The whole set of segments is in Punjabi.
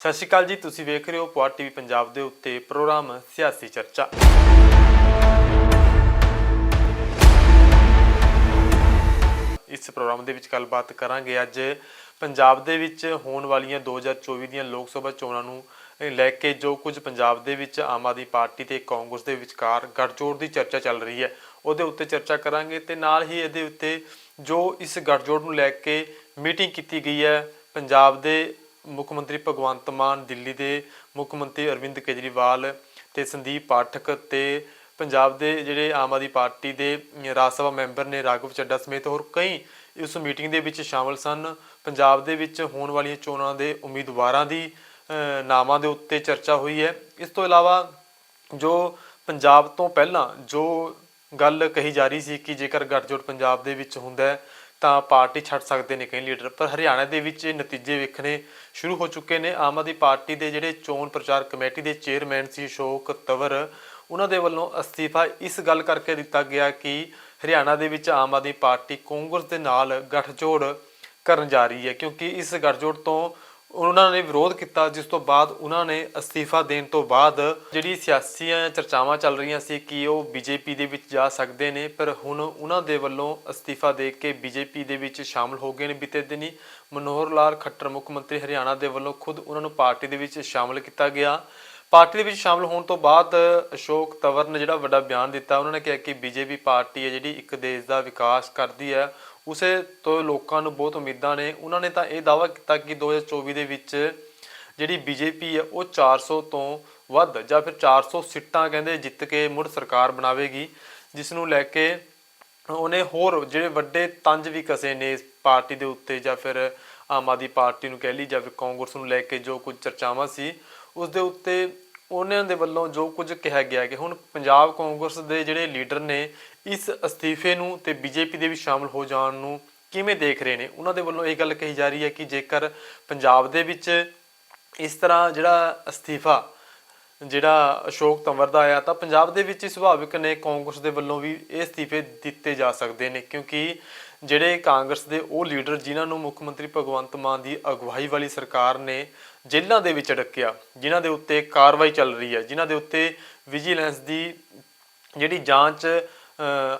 ਸਤਿ ਸ਼੍ਰੀ ਅਕਾਲ ਜੀ, ਤੁਸੀਂ ਵੇਖ ਰਹੇ ਹੋ ਪੁਆਰ ਟੀਵੀ ਪੰਜਾਬ ਦੇ ਉੱਤੇ ਪ੍ਰੋਗਰਾਮ ਸਿਆਸੀ ਚਰਚਾ। ਇਸ ਪ੍ਰੋਗਰਾਮ ਦੇ ਵਿੱਚ ਗੱਲਬਾਤ ਕਰਾਂਗੇ ਅੱਜ ਪੰਜਾਬ ਦੇ ਵਿੱਚ ਹੋਣ ਵਾਲੀਆਂ 2024 ਦੀਆਂ ਲੋਕ ਸਭਾ ਚੋਣਾਂ ਨੂੰ ਲੈ ਕੇ ਜੋ ਕੁਝ ਪੰਜਾਬ ਦੇ ਵਿੱਚ ਆਮ ਆਦਮੀ ਪਾਰਟੀ ਤੇ ਕਾਂਗਰਸ ਦੇ ਵਿਚਕਾਰ ਗੱਠਜੋੜ ਦੀ ਚਰਚਾ ਚੱਲ ਰਹੀ ਹੈ, ਉਹਦੇ ਉੱਤੇ ਚਰਚਾ ਕਰਾਂਗੇ ਤੇ ਨਾਲ ਹੀ ਇਹਦੇ ਉੱਤੇ ਜੋ ਇਸ ਗੱਠਜੋੜ ਨੂੰ ਲੈ ਕੇ ਮੀਟਿੰਗ ਕੀਤੀ ਗਈ ਹੈ, ਪੰਜਾਬ ਦੇ ਮੁੱਖ ਮੰਤਰੀ ਭਗਵੰਤ ਮਾਨ, ਦਿੱਲੀ ਦੇ ਮੁੱਖ ਮੰਤਰੀ ਅਰਵਿੰਦ ਕੇਜਰੀਵਾਲ ਤੇ ਸੰਦੀਪ ਪਾਠਕ ਤੇ ਪੰਜਾਬ ਦੇ ਜਿਹੜੇ ਆਮ ਆਦਮੀ ਪਾਰਟੀ ਦੇ ਰਾਜ ਸਭਾ ਮੈਂਬਰ ਨੇ ਰਾਘਵ ਚੱਡਾ ਸਮੇਤ ਹੋਰ ਕਈ ਇਸ ਮੀਟਿੰਗ ਦੇ ਵਿੱਚ ਸ਼ਾਮਲ ਸਨ। ਪੰਜਾਬ ਦੇ ਵਿੱਚ ਹੋਣ ਵਾਲੀਆਂ ਚੋਣਾਂ ਦੇ ਉਮੀਦਵਾਰਾਂ ਦੀ ਨਾਵਾਂ ਦੇ ਉੱਤੇ ਚਰਚਾ ਹੋਈ ਹੈ। ਇਸ ਤੋਂ ਇਲਾਵਾ ਜੋ ਪੰਜਾਬ ਤੋਂ ਪਹਿਲਾਂ ਜੋ ਗੱਲ ਕਹੀ ਜਾ ਰਹੀ ਸੀ ਕਿ ਜੇਕਰ ਗੱਠਜੋੜ ਪੰਜਾਬ ਦੇ ਵਿੱਚ ਹੁੰਦਾ ਹੈ ਤਾਂ ਪਾਰਟੀ ਛੱਡ ਸਕਦੇ ਨੇ ਕਈ ਲੀਡਰ, ਪਰ ਹਰਿਆਣਾ ਦੇ ਵਿੱਚ ਇਹ ਨਤੀਜੇ ਵੇਖਣੇ ਸ਼ੁਰੂ ਹੋ ਚੁੱਕੇ ਨੇ। ਆਮ ਆਦਮੀ ਪਾਰਟੀ ਦੇ ਜਿਹੜੇ ਚੋਣ ਪ੍ਰਚਾਰ ਕਮੇਟੀ ਦੇ ਚੇਅਰਮੈਨ ਸੀ ਅਸ਼ੋਕ ਤਵਰ, ਉਹਨਾਂ ਦੇ ਵੱਲੋਂ ਅਸਤੀਫਾ ਇਸ ਗੱਲ ਕਰਕੇ ਦਿੱਤਾ ਗਿਆ ਕਿ ਹਰਿਆਣਾ ਦੇ ਵਿੱਚ ਆਮ ਆਦਮੀ ਪਾਰਟੀ ਕਾਂਗਰਸ ਦੇ ਨਾਲ ਗਠਜੋੜ ਕਰਨ ਜਾ ਰਹੀ ਹੈ, ਕਿਉਂਕਿ ਇਸ ਗਠਜੋੜ ਤੋਂ ਉਹਨਾਂ ਨੇ ਵਿਰੋਧ ਕੀਤਾ, ਜਿਸ ਤੋਂ ਬਾਅਦ ਉਹਨਾਂ ਨੇ ਅਸਤੀਫਾ ਦੇਣ ਤੋਂ ਬਾਅਦ ਜਿਹੜੀ ਸਿਆਸੀਆਂ ਚਰਚਾਵਾਂ ਚੱਲ ਰਹੀਆਂ ਸੀ ਕਿ ਉਹ ਬੀਜੇਪੀ ਦੇ ਵਿੱਚ ਜਾ ਸਕਦੇ ਨੇ, ਪਰ ਹੁਣ ਉਹਨਾਂ ਦੇ ਵੱਲੋਂ ਅਸਤੀਫਾ ਦੇ ਕੇ ਬੀਜੇਪੀ ਦੇ ਵਿੱਚ ਸ਼ਾਮਲ ਹੋ ਗਏ ਨੇ। ਬੀਤੇ ਦਿਨੀ ਮਨੋਹਰ ਲਾਲ ਖੱਟਰ ਮੁੱਖ ਮੰਤਰੀ ਹਰਿਆਣਾ ਦੇ ਵੱਲੋਂ ਖੁਦ ਉਹਨਾਂ ਨੂੰ ਪਾਰਟੀ ਦੇ ਵਿੱਚ ਸ਼ਾਮਲ ਕੀਤਾ ਗਿਆ। ਪਾਰਟੀ ਦੇ ਵਿੱਚ ਸ਼ਾਮਲ ਹੋਣ ਤੋਂ ਬਾਅਦ ਅਸ਼ੋਕ ਤਵਰ ਨੇ ਜਿਹੜਾ ਵੱਡਾ ਬਿਆਨ ਦਿੱਤਾ, ਉਹਨਾਂ ਨੇ ਕਿਹਾ ਕਿ ਬੀਜੇਪੀ ਪਾਰਟੀ ਹੈ ਜਿਹੜੀ ਇੱਕ ਦੇਸ਼ ਦਾ ਵਿਕਾਸ ਕਰਦੀ ਹੈ, ਉਸੇ ਤੋਂ ਲੋਕਾਂ ਨੂੰ ਬਹੁਤ ਉਮੀਦਾਂ ਨੇ। ਉਹਨਾਂ ਨੇ ਤਾਂ ਇਹ ਦਾਅਵਾ ਕੀਤਾ ਕਿ 2024 ਦੇ ਵਿੱਚ ਜਿਹੜੀ ਬੀਜੇਪੀ ਹੈ, ਉਹ 400 ਤੋਂ ਵੱਧ ਜਾਂ ਫਿਰ 400 ਸੀਟਾਂ ਕਹਿੰਦੇ ਜਿੱਤ ਕੇ ਮੁੜ ਸਰਕਾਰ ਬਣਾਵੇਗੀ, ਜਿਸ ਨੂੰ ਲੈ ਕੇ ਉਹਨੇ ਹੋਰ ਜਿਹੜੇ ਵੱਡੇ ਤੰਜ ਵੀ ਕਸੇ ਨੇ ਇਸ ਪਾਰਟੀ ਦੇ ਉੱਤੇ ਜਾਂ ਫਿਰ ਆਮ ਆਦਮੀ ਪਾਰਟੀ ਨੂੰ ਕਹਿ ਲਈ ਜਾਂ ਫਿਰ ਕਾਂਗਰਸ ਨੂੰ ਲੈ ਕੇ ਜੋ ਕੁਝ ਚਰਚਾਵਾਂ ਸੀ ਉਸ ਦੇ ਉੱਤੇ ਉਹਨਾਂ ਦੇ ਵੱਲੋਂ ਜੋ ਕੁਝ ਕਿਹਾ ਗਿਆ ਕਿ ਹੁਣ ਪੰਜਾਬ ਕਾਂਗਰਸ ਦੇ ਜਿਹੜੇ ਲੀਡਰ ਨੇ, ਇਸ ਅਸਤੀਫੇ ਨੂੰ ਤੇ ਬੀਜੇਪੀ ਦੇ ਵਿੱਚ ਸ਼ਾਮਲ ਹੋ ਜਾਣ ਨੂੰ ਕਿਵੇਂ ਦੇਖ ਰਹੇ ਨੇ? ਉਹਨਾਂ ਦੇ ਵੱਲੋਂ ਇਹ ਗੱਲ ਕਹੀ ਜਾ ਰਹੀ ਹੈ ਕਿ ਜੇਕਰ ਪੰਜਾਬ ਦੇ ਵਿੱਚ ਇਸ ਤਰ੍ਹਾਂ ਜਿਹੜਾ ਅਸਤੀਫਾ, ਜਿਹੜਾ ਅਸ਼ੋਕ ਤੰਵਰ ਦਾ ਆਇਆ, ਤਾਂ ਪੰਜਾਬ ਦੇ ਵਿੱਚ ਹੀ ਸੁਭਾਵਿਕ ਨੇ ਕਾਂਗਰਸ ਦੇ ਵੱਲੋਂ ਵੀ ਇਹ ਅਸਤੀਫੇ ਦਿੱਤੇ ਜਾ ਸਕਦੇ ਨੇ, ਕਿਉਂਕਿ ਜਿਹੜੇ ਕਾਂਗਰਸ ਦੇ ਉਹ ਲੀਡਰ ਜਿਨ੍ਹਾਂ ਨੂੰ ਮੁੱਖ ਮੰਤਰੀ ਭਗਵੰਤ ਮਾਨ ਦੀ ਅਗਵਾਈ ਵਾਲੀ ਸਰਕਾਰ ਨੇ ਜੇਲ੍ਹਾਂ ਦੇ ਵਿੱਚ ਡੱਕਿਆ ਜਿਨ੍ਹਾਂ ਦੇ ਉੱਤੇ ਕਾਰਵਾਈ ਚੱਲ ਰਹੀ ਹੈ, ਜਿਨ੍ਹਾਂ ਦੇ ਉੱਤੇ ਵਿਜੀਲੈਂਸ ਦੀ ਜਿਹੜੀ ਜਾਂਚ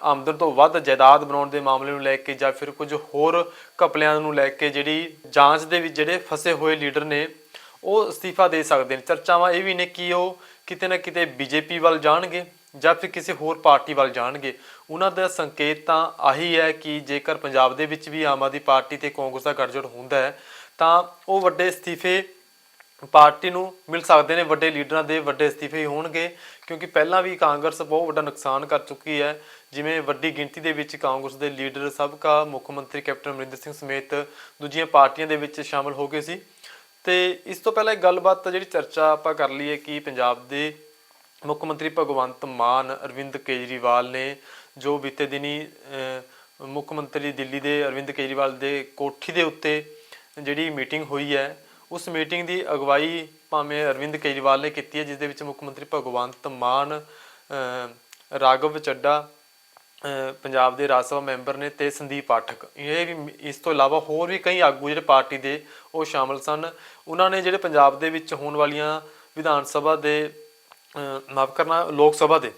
ਆਮਦਨ ਤੋਂ ਵੱਧ ਜਾਇਦਾਦ ਬਣਾਉਣ ਦੇ ਮਾਮਲੇ ਨੂੰ ਲੈ ਕੇ ਜਾਂ ਫਿਰ ਕੁਝ ਹੋਰ ਘਪਲਿਆਂ ਨੂੰ ਲੈ ਕੇ ਜਿਹੜੀ ਜਾਂਚ ਦੇ ਵਿੱਚ ਜਿਹੜੇ ਫਸੇ ਹੋਏ ਲੀਡਰ ਨੇ, ਉਹ ਅਸਤੀਫਾ ਦੇ ਸਕਦੇ ਨੇ। ਚਰਚਾਵਾਂ ਇਹ ਵੀ ਨੇ ਕਿ ਉਹ ਕਿਤੇ ਨਾ ਕਿਤੇ ਬੀਜੇਪੀ ਵੱਲ ਜਾਣਗੇ। ਜਾਂ ਫਿਰ ਕਿਸੇ ਹੋਰ ਪਾਰਟੀ ਵੱਲ ਜਾਣਗੇ। ਉਹਨਾਂ ਦਾ ਸੰਕੇਤ ਤਾਂ ਆਹੀ ਹੈ ਕਿ ਜੇਕਰ ਪੰਜਾਬ ਦੇ ਵਿੱਚ ਵੀ ਆਮ ਆਦਮੀ ਪਾਰਟੀ ਤੇ ਕਾਂਗਰਸ ਦਾ ਗੱਠਜੋੜ ਹੁੰਦਾ ਹੈ, ਤਾਂ ਉਹ ਵੱਡੇ ਅਸਤੀਫੇ ਪਾਰਟੀ ਨੂੰ ਮਿਲ ਸਕਦੇ ਨੇ, ਵੱਡੇ ਲੀਡਰਾਂ ਦੇ ਵੱਡੇ ਅਸਤੀਫੇ ਹੀ ਹੋਣਗੇ, ਕਿਉਂਕਿ ਪਹਿਲਾਂ ਵੀ ਕਾਂਗਰਸ ਬਹੁਤ ਵੱਡਾ ਨੁਕਸਾਨ ਕਰ ਚੁੱਕੀ ਹੈ। ਜਿਵੇਂ ਵੱਡੀ ਗਿਣਤੀ ਦੇ ਵਿੱਚ ਕਾਂਗਰਸ ਦੇ ਲੀਡਰ ਸਾਬਕਾ ਮੁੱਖ ਮੰਤਰੀ ਕੈਪਟਨ ਅਮਰਿੰਦਰ ਸਿੰਘ ਸਮੇਤ ਦੂਜੀਆਂ ਪਾਰਟੀਆਂ ਦੇ ਵਿੱਚ ਸ਼ਾਮਲ ਹੋ ਗਏ ਸੀ। ਤੇ ਇਸ ਤੋਂ ਪਹਿਲਾਂ ਇੱਕ ਗੱਲਬਾਤ ਜਿਹੜੀ ਚਰਚਾ ਆਪਾਂ ਕਰ ਲਈਏ ਕਿ ਪੰਜਾਬ ਦੇ ਮੁੱਖ ਮੰਤਰੀ ਭਗਵੰਤ ਮਾਨ ਅਰਵਿੰਦ ਕੇਜਰੀਵਾਲ ਨੇ ਜੋ ਬੀਤੇ ਦਿਨੀ ਮੁੱਖ ਮੰਤਰੀ ਦਿੱਲੀ ਦੇ ਅਰਵਿੰਦ ਕੇਜਰੀਵਾਲ ਦੇ ਕੋਠੀ ਦੇ ਉੱਤੇ ਜਿਹੜੀ ਮੀਟਿੰਗ ਹੋਈ ਹੈ ਉਸ ਮੀਟਿੰਗ ਦੀ ਅਗਵਾਈ ਭਾਵੇਂ ਅਰਵਿੰਦ ਕੇਜਰੀਵਾਲ ਨੇ ਕੀਤੀ ਹੈ ਜਿਸ ਦੇ ਵਿੱਚ ਮੁੱਖ ਮੰਤਰੀ ਭਗਵੰਤ ਮਾਨ ਅਹ, ਰਾਘਵ ਚੱਡਾ ਪੰਜਾਬ ਦੇ ਰਾਜ ਸਭਾ ਮੈਂਬਰ ਨੇ ਤੇ ਸੰਦੀਪ ਪਾਠਕ। ਇਹ ਵੀ ਇਸ ਤੋਂ ਇਲਾਵਾ ਹੋਰ ਵੀ ਕਈ ਆਗੂ ਜਿਹੜੇ ਪਾਰਟੀ ਦੇ ਉਹ ਸ਼ਾਮਲ ਸਨ। ਉਹਨਾਂ ਨੇ ਜਿਹੜੇ ਪੰਜਾਬ ਦੇ ਵਿੱਚ ਹੋਣ ਵਾਲੀਆਂ ਵਿਧਾਨ ਸਭਾ ਦੇ ਮਾਫ ਕਰਨਾ, ਲੋਕ ਸਭਾ ਦੇ।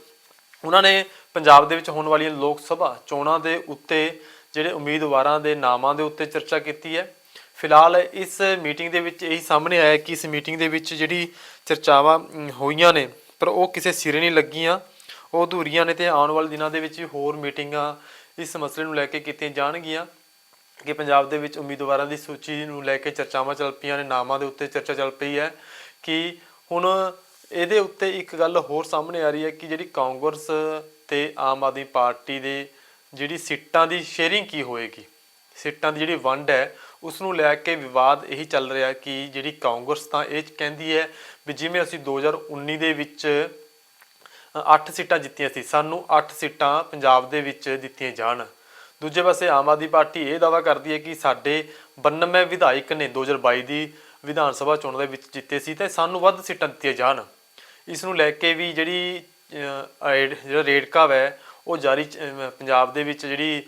ਉਹਨਾਂ ਨੇ ਪੰਜਾਬ ਦੇ ਵਿੱਚ ਹੋਣ ਵਾਲੀਆਂ ਲੋਕ ਸਭਾ ਚੋਣਾਂ ਦੇ ਉੱਤੇ ਜਿਹੜੇ ਉਮੀਦਵਾਰਾਂ ਦੇ ਨਾਮਾਂ ਦੇ ਉੱਤੇ ਚਰਚਾ ਕੀਤੀ ਹੈ। ਫਿਲਹਾਲ ਇਸ ਮੀਟਿੰਗ ਦੇ ਵਿੱਚ ਇਹੀ ਸਾਹਮਣੇ ਆਇਆ ਕਿ ਇਸ ਮੀਟਿੰਗ ਦੇ ਵਿੱਚ ਜਿਹੜੀ ਚਰਚਾਵਾਂ ਹੋਈਆਂ ਨੇ, ਪਰ ਉਹ ਕਿਸੇ ਸਿਰੇ ਨਹੀਂ ਲੱਗੀਆਂ। ਉਹ ਅਧੂਰੀਆਂ ਨੇ ਤੇ ਆਉਣ ਵਾਲੇ ਦਿਨਾਂ ਦੇ ਵਿੱਚ ਹੋਰ ਮੀਟਿੰਗਾਂ ਇਸ ਮਸਲੇ ਨੂੰ ਲੈ ਕੇ ਕੀਤੀਆਂ ਜਾਣਗੀਆਂ ਕਿ ਪੰਜਾਬ ਦੇ ਵਿੱਚ ਉਮੀਦਵਾਰਾਂ ਦੀ ਸੂਚੀ ਨੂੰ ਲੈ ਕੇ ਚਰਚਾਵਾਂ ਚੱਲ ਪਈਆਂ ਨੇ, ਨਾਮਾਂ ਦੇ ਉੱਤੇ ਚਰਚਾ ਚੱਲ ਪਈ ਹੈ ਕਿ ਹੁਣ ਇਹਦੇ ਉੱਤੇ ਇੱਕ ਗੱਲ ਹੋਰ ਸਾਹਮਣੇ ਆ ਰਹੀ ਹੈ ਕਿ ਜਿਹੜੀ ਕਾਂਗਰਸ ਤੇ ਆਮ ਆਦਮੀ ਪਾਰਟੀ ਦੇ ਜਿਹੜੀ ਸੀਟਾਂ ਦੀ ਸ਼ੇਅਰਿੰਗ ਕੀ ਹੋਏਗੀ? ਸੀਟਾਂ ਦੀ ਜਿਹੜੀ ਵੰਡ ਹੈ ਉਸ ਨੂੰ ਲੈ ਕੇ ਵਿਵਾਦ ਇਹੀ ਚੱਲ ਰਿਹਾ ਕਿ ਜਿਹੜੀ ਕਾਂਗਰਸ ਤਾਂ ਇਹ ਕਹਿੰਦੀ ਹੈ ਵੀ ਜਿਵੇਂ ਅਸੀਂ 2019 ਦੇ ਵਿੱਚ 8 ਸੀਟਾਂ ਜਿੱਤੀਆਂ ਸੀ, ਸਾਨੂੰ 8 ਸੀਟਾਂ ਪੰਜਾਬ ਦੇ ਵਿੱਚ ਦਿੱਤੀਆਂ ਜਾਣ। ਦੂਜੇ ਪਾਸੇ ਆਮ ਆਦਮੀ ਪਾਰਟੀ ਇਹ ਦਾਵਾ ਕਰਦੀ ਹੈ ਕਿ ਸਾਡੇ 92 ਵਿਧਾਇਕ ਨੇ 2022 ਦੀ ਵਿਧਾਨ ਸਭਾ ਚੋਣ ਦੇ ਵਿੱਚ ਜਿੱਤੇ ਸੀ ਤੇ ਸਾਨੂੰ ਵੱਧ ਸੀਟਾਂ ਦਿੱਤੀਆਂ ਜਾਣ। ਇਸ ਨੂੰ ਲੈ ਕੇ ਵੀ ਜਿਹੜੀ ਅਹ, ਰੇਡ- ਜਿਹੜਾ ਰੇਡਕਾ ਹੈ ਉਹ ਜਾਰੀ ਪੰਜਾਬ ਦੇ ਵਿੱਚ ਜਿਹੜੀ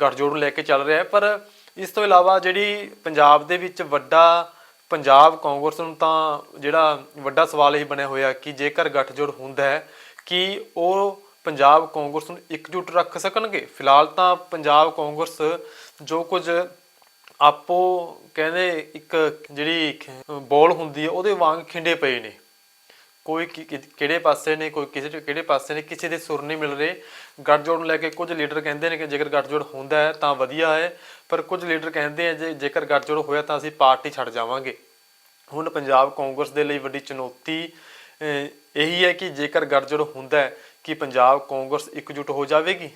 ਗੱਠਜੋੜ ਨੂੰ ਲੈ ਕੇ ਚੱਲ ਰਿਹਾ ਹੈ। ਪਰ ਇਸ ਤੋਂ ਇਲਾਵਾ ਜਿਹੜੀ ਪੰਜਾਬ ਦੇ ਵਿੱਚ ਵੱਡਾ ਪੰਜਾਬ ਕਾਂਗਰਸ ਨੂੰ ਤਾਂ ਜਿਹੜਾ ਵੱਡਾ ਸਵਾਲ ਇਹ ਬਣਿਆ ਹੋਇਆ ਕਿ ਜੇਕਰ ਗੱਠਜੋੜ ਹੁੰਦਾ ਹੈ ਕਿ ਉਹ ਪੰਜਾਬ ਕਾਂਗਰਸ ਨੂੰ ਇਕਜੁੱਟ ਰੱਖ ਸਕਣਗੇ? ਫਿਲਹਾਲ ਤਾਂ ਪੰਜਾਬ ਕਾਂਗਰਸ ਜੋ ਕੁਝ ਆਪੋ ਕਹਿੰਦੇ ਇੱਕ ਜਿਹੜੀ ਬੋਲ ਹੁੰਦੀ ਹੈ ਉਹਦੇ ਵਾਂਗ ਖਿੰਡੇ ਪਏ ਨੇ। ਕੋਈ ਕਿ- ਕਿਹੜੇ ਪਾਸੇ ਨੇ, ਕੋਈ ਕਿਸੇ ਕਿਹੜੇ ਪਾਸੇ ਨੇ, ਕਿਸੇ ਦੇ ਸੁਰ ਨਹੀਂ ਮਿਲ ਰਹੇ। ਗੱਠਜੋੜ ਨੂੰ ਲੈ ਕੇ ਕੁਝ ਲੀਡਰ ਕਹਿੰਦੇ ਨੇ ਕਿ ਜੇਕਰ ਗੱਠਜੋੜ ਹੁੰਦਾ ਹੈ ਤਾਂ ਵਧੀਆ ਹੈ, ਪਰ ਕੁਝ ਲੀਡਰ ਕਹਿੰਦੇ ਆ ਜੇ ਜੇਕਰ ਗੱਠਜੋੜ ਹੋਇਆ ਤਾਂ ਅਸੀਂ ਪਾਰਟੀ ਛੱਡ ਜਾਵਾਂਗੇ। ਹੁਣ ਪੰਜਾਬ ਕਾਂਗਰਸ ਦੇ ਲਈ ਵੱਡੀ ਚੁਣੌਤੀ ਇਹੀ ਹੈ ਕਿ ਜੇਕਰ ਗੱਠਜੋੜ ਹੁੰਦਾ ਹੈ ਕਿ ਪੰਜਾਬ ਕਾਂਗਰਸ ਇਕਜੁੱਟ ਹੋ ਜਾਵੇਗੀ,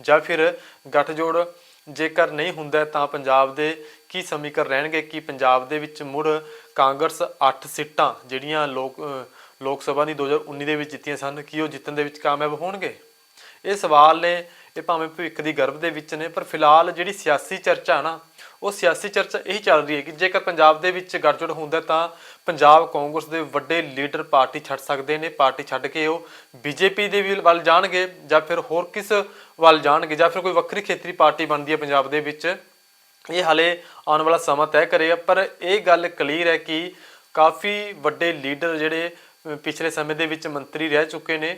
ਜਾਂ ਫਿਰ ਗੱਠਜੋੜ ਜੇਕਰ ਨਹੀਂ ਹੁੰਦਾ ਤਾਂ ਪੰਜਾਬ ਦੇ ਕੀ ਸਮੀਕਰ ਰਹਿਣਗੇ ਕਿ ਪੰਜਾਬ ਦੇ ਵਿੱਚ ਮੁੜ ਕਾਂਗਰਸ 8 ਸੀਟਾਂ ਜਿਹੜੀਆਂ ਲੋਕ ਲੋਕ ਸਭਾ ਦੀ 2019 ਦੇ ਵਿੱਚ ਜਿੱਤੀਆਂ ਸਨ, ਕੀ ਉਹ ਜਿੱਤਣ ਦੇ ਵਿੱਚ ਕਾਮਯਾਬ ਹੋਣਗੇ? ਇਹ ਸਵਾਲ ਨੇ, ਇਹ ਭਾਵੇਂ ਭਵਿੱਖ ਦੀ ਗਰਭ ਦੇ ਵਿੱਚ ਨੇ, ਪਰ ਫਿਲਹਾਲ ਜਿਹੜੀ ਸਿਆਸੀ ਚਰਚਾ ਨਾ, ਉਹ ਸਿਆਸੀ ਚਰਚਾ ਇਹੀ ਚੱਲ ਰਹੀ ਹੈ ਕਿ ਜੇਕਰ ਪੰਜਾਬ ਦੇ ਵਿੱਚ ਗੱਠਜੋੜ ਹੁੰਦਾ ਤਾਂ ਪੰਜਾਬ, ਕਾਂਗਰਸ ਦੇ ਵੱਡੇ ਲੀਡਰ ਪਾਰਟੀ ਛੱਡ ਸਕਦੇ ਨੇ, ਪਾਰਟੀ ਛੱਡ ਕੇ ਉਹ ਬੀਜੇਪੀ ਦੇ ਵੀ ਵੱਲ ਜਾਣਗੇ ਜਾਂ ਫਿਰ ਹੋਰ ਕਿਸ ਵੱਲ ਜਾਣਗੇ ਜਾਂ ਫਿਰ ਕੋਈ ਵੱਖਰੀ ਖੇਤਰੀ ਪਾਰਟੀ ਬਣਦੀ ਹੈ ਪੰਜਾਬ ਦੇ ਵਿੱਚ। ਇਹ ਹਲੇ ਆਉਣ ਵਾਲਾ ਸਮਾਂ ਤੈਅ ਕਰੇਗਾ, ਪਰ ਇਹ ਗੱਲ ਕਲੀਅਰ ਹੈ ਕਿ ਕਾਫੀ ਵੱਡੇ ਲੀਡਰ ਜਿਹੜੇ ਪਿਛਲੇ ਸਮੇਂ ਦੇ ਵਿੱਚ ਮੰਤਰੀ ਰਹਿ ਚੁੱਕੇ ਨੇ,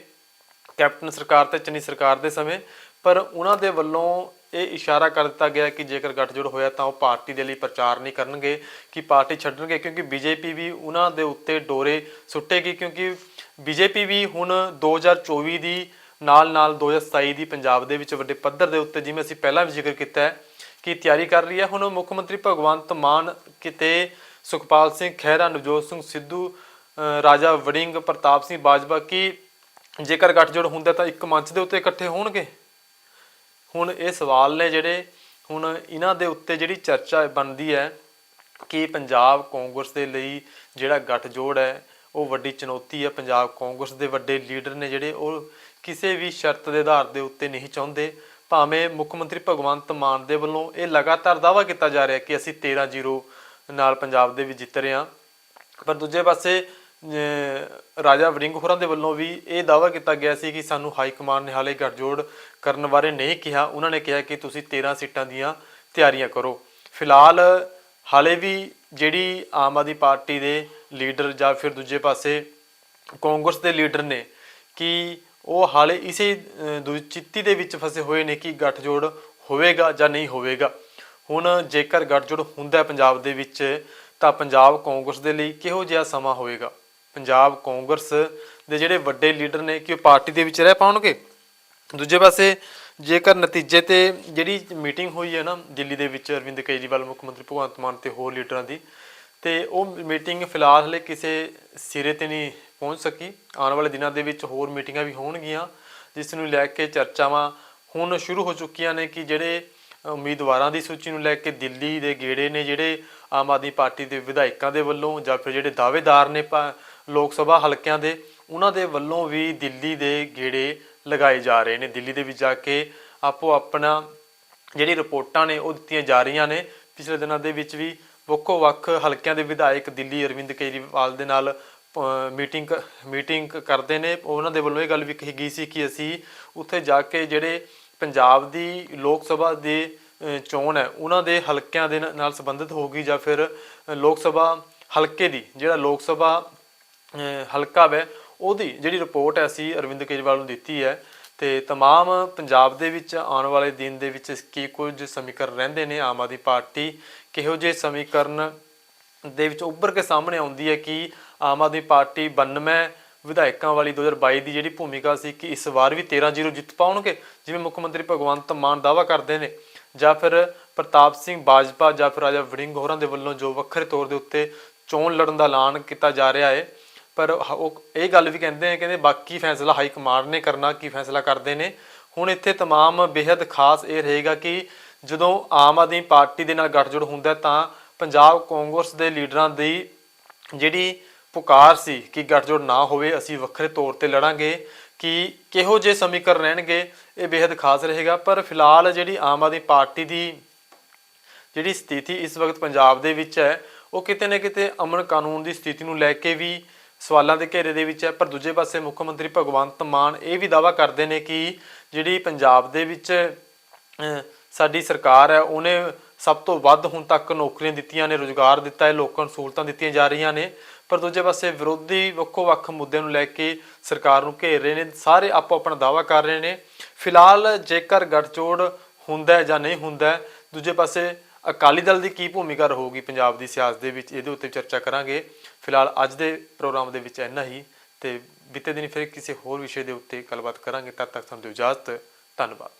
ਕੈਪਟਨ ਸਰਕਾਰ ਤੇ ਚੰਨੀ ਸਰਕਾਰ ਦੇ ਸਮੇਂ, ਪਰ ਉਹਨਾਂ ਦੇ ਵੱਲੋਂ ਇਹ ਇਸ਼ਾਰਾ ਕਰ ਦਿੱਤਾ ਗਿਆ ਕਿ ਜੇਕਰ ਗੱਠਜੋੜ ਹੋਇਆ ਤਾਂ ਉਹ ਪਾਰਟੀ ਦੇ ਲਈ ਪ੍ਰਚਾਰ ਨਹੀਂ ਕਰਨਗੇ, ਕਿ ਪਾਰਟੀ ਛੱਡਣਗੇ, ਕਿਉਂਕਿ ਬੀਜੇਪੀ ਵੀ ਉਹਨਾਂ ਦੇ ਉੱਤੇ ਡੋਰੇ ਸੁੱਟੇਗੀ, ਕਿਉਂਕਿ ਬੀਜੇਪੀ ਵੀ ਹੁਣ 2024 ਦੀ ਨਾਲ ਨਾਲ 2027 ਦੀ ਪੰਜਾਬ ਦੇ ਵਿੱਚ ਵੱਡੇ ਪੱਧਰ ਦੇ ਉੱਤੇ, ਜਿਵੇਂ ਅਸੀਂ ਪਹਿਲਾਂ ਵੀ ਜ਼ਿਕਰ ਕੀਤਾ ਹੈ, ਕਿ ਤਿਆਰੀ ਕਰ ਰਹੀ ਹੈ। ਹੁਣ ਮੁੱਖ ਮੰਤਰੀ ਭਗਵੰਤ ਮਾਨ ਕਿਤੇ ਸੁਖਪਾਲ ਸਿੰਘ ਖਹਿਰਾ, ਨਵਜੋਤ ਸਿੰਘ ਸਿੱਧੂ ਰਾਜਾ ਵੜਿੰਗ ਪ੍ਰਤਾਪ ਸਿੰਘ ਬਾਜਵਾ ਕੀ ਜੇਕਰ ਗੱਠਜੋੜ ਹੁੰਦਾ ਤਾਂ ਇੱਕ ਮੰਚ ਦੇ ਉੱਤੇ ਇਕੱਠੇ ਹੋਣਗੇ? ਹੁਣ ਇਹ ਸਵਾਲ ਨੇ ਜਿਹੜੇ ਹੁਣ ਇਹਨਾਂ ਦੇ ਉੱਤੇ ਜਿਹੜੀ ਚਰਚਾ ਬਣਦੀ ਹੈ ਕਿ ਪੰਜਾਬ ਕਾਂਗਰਸ ਦੇ ਲਈ ਜਿਹੜਾ ਗੱਠਜੋੜ ਹੈ, ਉਹ ਵੱਡੀ ਚੁਣੌਤੀ ਹੈ। ਪੰਜਾਬ ਕਾਂਗਰਸ ਦੇ ਵੱਡੇ ਲੀਡਰ ਨੇ ਜਿਹੜੇ ਉਹ ਕਿਸੇ ਵੀ ਸ਼ਰਤ ਦੇ ਆਧਾਰ ਦੇ ਉੱਤੇ ਨਹੀਂ ਚਾਹੁੰਦੇ। ਭਾਵੇਂ ਮੁੱਖ ਮੰਤਰੀ ਭਗਵੰਤ ਮਾਨ ਦੇ ਵੱਲੋਂ ਇਹ ਲਗਾਤਾਰ ਦਾਅਵਾ ਕੀਤਾ ਜਾ ਰਿਹਾ ਕਿ ਅਸੀਂ 13-0 ਨਾਲ ਪੰਜਾਬ ਦੇ ਵਿੱਚ ਜਿੱਤ ਰਹੇ ਹਾਂ। ਪਰ ਦੂਜੇ ਪਾਸੇ ਰਾਜਾ ਵਰਿੰਗ ਹੋਰਾਂ ਦੇ ਵੱਲੋਂ ਵੀ ਇਹ ਦਾਅਵਾ ਕੀਤਾ ਗਿਆ ਸੀ ਕਿ ਸਾਨੂੰ ਹਾਈ ਕਮਾਂਡ ਨੇ ਹਾਲੇ ਗੱਠਜੋੜ ਕਰਨ ਬਾਰੇ ਨਹੀਂ ਕਿਹਾ। ਉਹਨਾਂ ਨੇ ਕਿਹਾ ਕਿ ਤੁਸੀਂ 13 ਸੀਟਾਂ ਦੀਆਂ ਤਿਆਰੀਆਂ ਕਰੋ। ਫਿਲਹਾਲ ਹਾਲੇ ਵੀ ਜਿਹੜੀ ਆਮ ਆਦਮੀ ਪਾਰਟੀ ਦੇ ਲੀਡਰ ਜਾਂ ਫਿਰ ਦੂਜੇ ਪਾਸੇ ਕਾਂਗਰਸ ਦੇ ਲੀਡਰ ਨੇ ਕਿ ਉਹ ਹਾਲੇ ਇਸੇ ਅਹ, ਚਿੱਤੀ ਦੇ ਵਿੱਚ ਫਸੇ ਹੋਏ ਨੇ ਕਿ ਗੱਠਜੋੜ ਹੋਵੇਗਾ ਜਾਂ ਨਹੀਂ ਹੋਵੇਗਾ। ਹੁਣ ਜੇਕਰ ਗੱਠਜੋੜ ਹੁੰਦਾ ਪੰਜਾਬ ਦੇ ਵਿੱਚ ਤਾਂ ਪੰਜਾਬ ਕਾਂਗਰਸ ਦੇ ਲਈ ਕਿਹੋ ਜਿਹਾ ਸਮਾਂ ਹੋਵੇਗਾ? ਪੰਜਾਬ ਕਾਂਗਰਸ ਦੇ ਜਿਹੜੇ ਵੱਡੇ ਲੀਡਰ ਨੇ ਕਿ ਉਹ ਪਾਰਟੀ ਦੇ ਵਿੱਚ ਰਹਿ ਪਾਉਣਗੇ? ਦੂਜੇ ਪਾਸੇ ਜੇਕਰ ਨਤੀਜੇ ਤੇ ਜਿਹੜੀ ਮੀਟਿੰਗ ਹੋਈ ਹੈ ਨਾ, ਦਿੱਲੀ ਦੇ ਵਿੱਚ ਅਰਵਿੰਦ ਕੇਜਰੀਵਾਲ, ਮੁੱਖ ਮੰਤਰੀ ਭਗਵੰਤ ਮਾਨ ਤੇ ਹੋਰ ਲੀਡਰਾਂ ਦੀ, ਤੇ ਉਹ ਮੀਟਿੰਗ ਫਿਲਹਾਲ ਹਲੇ ਕਿਸੇ ਸਿਰੇ ਤੇ ਨਹੀਂ ਪਹੁੰਚ ਸਕੀ। ਆਉਣ ਵਾਲੇ ਦਿਨਾਂ ਦੇ ਵਿੱਚ ਹੋਰ ਮੀਟਿੰਗਾਂ ਵੀ ਹੋਣਗੀਆਂ, ਜਿਸ ਨੂੰ ਲੈ ਕੇ ਚਰਚਾਵਾਂ ਹੁਣ ਸ਼ੁਰੂ ਹੋ ਚੁੱਕੀਆਂ ਨੇ ਕਿ ਜਿਹੜੇ ਉਮੀਦਵਾਰਾਂ ਦੀ ਸੂਚੀ ਨੂੰ ਲੈ ਕੇ ਦਿੱਲੀ ਦੇ ਗੇੜੇ ਨੇ ਜਿਹੜੇ ਆਮ ਆਦਮੀ ਪਾਰਟੀ ਦੇ ਵਿਧਾਇਕਾਂ ਦੇ ਵੱਲੋਂ ਜਾਂ ਫਿਰ ਜਿਹੜੇ ਦਾਅਵੇਦਾਰ ਨੇ ਪਾ- ਲੋਕ ਸਭਾ ਹਲਕਿਆਂ ਦੇ, ਉਹਨਾਂ ਦੇ ਵੱਲੋਂ ਵੀ ਦਿੱਲੀ ਦੇ ਗੇੜੇ ਲਗਾਏ ਜਾ ਰਹੇ ਨੇ। ਦਿੱਲੀ ਦੇ ਵਿੱਚ ਜਾ ਕੇ ਆਪੋ ਆਪਣਾ ਜਿਹੜੀ ਰਿਪੋਰਟਾਂ ਨੇ, ਉਹ ਦਿੱਤੀਆਂ ਜਾ ਰਹੀਆਂ ਨੇ। ਪਿਛਲੇ ਦਿਨਾਂ ਦੇ ਵਿੱਚ ਵੀ ਵੱਖੋ ਵੱਖ ਹਲਕਿਆਂ ਦੇ ਵਿਧਾਇਕ ਦਿੱਲੀ ਅਰਵਿੰਦ ਕੇਜਰੀਵਾਲ ਦੇ ਨਾਲ ਮੀਟਿੰਗ ਕ- ਮੀਟਿੰਗ ਕਰਦੇ ਨੇ। ਉਹਨਾਂ ਦੇ ਵੱਲੋਂ ਇਹ ਗੱਲ ਵੀ ਕਹੀ ਗਈ ਸੀ ਕਿ ਅਸੀਂ ਉੱਥੇ ਜਾ ਕੇ ਜਿਹੜੇ ਪੰਜਾਬ ਦੀ ਲੋਕ ਸਭਾ ਦੇ ਚੋਣ ਹੈ, ਉਹਨਾਂ ਦੇ ਹਲਕਿਆਂ ਦੇ ਨਾ- ਨਾਲ ਸੰਬੰਧਿਤ ਹੋਗੀ ਜਾਂ ਫਿਰ ਲੋਕ ਸਭਾ ਹਲਕੇ ਦੀ, ਜਿਹੜਾ ਲੋਕ ਸਭਾ ਹਲਕਾ ਵੈ ਉਹਦੀ ਜਿਹੜੀ ਰਿਪੋਰਟ ਹੈ ਅਸੀਂ ਅਰਵਿੰਦ ਕੇਜਰੀਵਾਲ ਨੂੰ ਦਿੱਤੀ ਹੈ ਤੇ तमाम ਪੰਜਾਬ ਦੇ ਵਿੱਚ ਆਉਣ ਵਾਲੇ ਦਿਨ ਦੇ ਵਿੱਚ ਕੀ ਕੁਝ ਸਮੀਕਰਨ ਰਹਿੰਦੇ ਨੇ ਆਮ ਆਦਮੀ ਪਾਰਟੀ ਕਿਹੋ ਜਿਹੇ ਸਮੀਕਰਨ ਦੇ ਵਿੱਚ ਉੱਭਰ ਕੇ ਸਾਹਮਣੇ ਆਉਂਦੀ ਹੈ ਕਿ ਆਮ ਆਦਮੀ ਪਾਰਟੀ 92 ਵਿਧਾਇਕਾਂ ਵਾਲੀ 2022 ਦੀ ਜਿਹੜੀ ਭੂਮਿਕਾ ਸੀ ਕਿ ਇਸ ਵਾਰ ਵੀ 13-0 ਜਿੱਤ ਪਾਉਣਗੇ ਜਿਵੇਂ ਮੁੱਖ ਮੰਤਰੀ ਭਗਵੰਤ ਮਾਨ ਦਾਅਵਾ ਕਰਦੇ ਨੇ ਜਾਂ ਫਿਰ ਪ੍ਰਤਾਪ ਸਿੰਘ ਬਾਜਪਾ ਜਾਂ ਫਿਰ ਰਾਜਾ ਵੜਿੰਗ ਹੋਰਾਂ ਦੇ ਵੱਲੋਂ ਜੋ ਵੱਖਰੇ ਤੌਰ ਦੇ ਉੱਤੇ ਚੋਣ ਲੜਨ ਦਾ ਐਲਾਨ ਕੀਤਾ ਜਾ ਰਿਹਾ ਹੈ ਪਰ ਉਹ ਇਹ ਗੱਲ ਵੀ ਕਹਿੰਦੇ ਆ, ਕਹਿੰਦੇ ਬਾਕੀ ਫੈਸਲਾ ਹਾਈ ਕਮਾਂਡ ਨੇ ਕਰਨਾ, ਕੀ ਫੈਸਲਾ ਕਰਦੇ ਨੇ। ਹੁਣ ਇੱਥੇ तमाम ਬੇहद ਖਾਸ ਇਹ ਰਹੇਗਾ ਕਿ ਜਦੋਂ ਆਮ ਆਦਮੀ ਪਾਰਟੀ ਦੇ ਨਾਲ ਗੱਠਜੋੜ ਹੁੰਦਾ, ਤਾਂ ਪੰਜਾਬ ਕਾਂਗਰਸ ਦੇ ਲੀਡਰਾਂ ਦੀ ਜਿਹੜੀ ਪੁਕਾਰ ਸੀ ਕਿ ਗੱਠਜੋੜ ਨਾ ਹੋਵੇ, ਅਸੀਂ ਵੱਖਰੇ ਤੌਰ ਤੇ ਲੜਾਂਗੇ, ਕਿ ਕਿਹੋ ਜੇ ਸਮੀਕਰਨ ਰਹਿਣਗੇ, ਇਹ ਬੇहद ਖਾਸ ਰਹੇਗਾ। ਪਰ ਫਿਲਹਾਲ ਜਿਹੜੀ ਆਮ ਆਦਮੀ ਪਾਰਟੀ ਦੀ ਜਿਹੜੀ ਸਥਿਤੀ ਇਸ ਵਕਤ ਪੰਜਾਬ ਦੇ ਵਿੱਚ ਹੈ, ਉਹ ਕਿਤੇ ਨਾ ਕਿਤੇ ਅਮਨ ਕਾਨੂੰਨ ਦੀ ਸਥਿਤੀ ਨੂੰ ਲੈ ਕੇ ਵੀ ਸਵਾਲਾਂ ਦੇ ਘੇਰੇ ਦੇ ਵਿੱਚ ਹੈ, ਪਰ ਦੂਜੇ ਪਾਸੇ ਮੁੱਖ ਮੰਤਰੀ ਭਗਵੰਤ ਮਾਨ ਇਹ ਵੀ ਦਾਅਵਾ ਕਰਦੇ ਨੇ ਕਿ ਜਿਹੜੀ ਪੰਜਾਬ ਦੇ ਵਿੱਚ ਸਾਡੀ ਸਰਕਾਰ ਹੈ, ਉਹਨੇ ਸਭ ਤੋਂ ਵੱਧ ਹੁਣ ਤੱਕ ਨੌਕਰੀਆਂ ਦਿੱਤੀਆਂ ਨੇ, ਰੁਜ਼ਗਾਰ ਦਿੱਤਾ ਹੈ, ਲੋਕਾਂ ਨੂੰ ਸਹੂਲਤਾਂ ਦਿੱਤੀਆਂ ਜਾ ਰਹੀਆਂ ਨੇ। ਪਰ ਦੂਜੇ ਪਾਸੇ ਵਿਰੋਧੀ ਵੱਖੋ ਵੱਖ ਮੁੱਦਿਆਂ ਨੂੰ ਲੈ ਕੇ ਸਰਕਾਰ ਨੂੰ ਘੇਰ ਰਹੇ ਨੇ, ਸਾਰੇ ਆਪੋ ਆਪਣਾ ਦਾਅਵਾ ਕਰ ਰਹੇ ਨੇ। ਫਿਲਹਾਲ ਜੇਕਰ ਗੱਠਜੋੜ ਹੁੰਦਾ ਹੈ ਜਾਂ ਨਹੀਂ ਹੁੰਦਾ ਦੂਜੇ ਪਾਸੇ ਅਕਾਲੀ ਦਲ ਦੀ ਕੀ ਭੂਮਿਕਾ ਰਹੂਗੀ ਪੰਜਾਬ ਦੀ ਸਿਆਸਤ ਦੇ ਵਿੱਚ? ਇਹਦੇ ਉੱਤੇ ਚਰਚਾ ਕਰਾਂਗੇ। ਫਿਲਹਾਲ ਅੱਜ ਦੇ ਪ੍ਰੋਗਰਾਮ ਦੇ ਵਿੱਚ ਇੰਨਾ ਹੀ ਤੇ ਬੀਤੇ ਦਿਨ ਫਿਰ ਕਿਸੇ ਹੋਰ ਵਿਸ਼ੇ ਦੇ ਉੱਤੇ ਗੱਲਬਾਤ ਕਰਾਂਗੇ। ਤਦ ਤੱਕ ਤੁਹਾਨੂੰ ਇਜਾਜ਼ਤ। ਧੰਨਵਾਦ।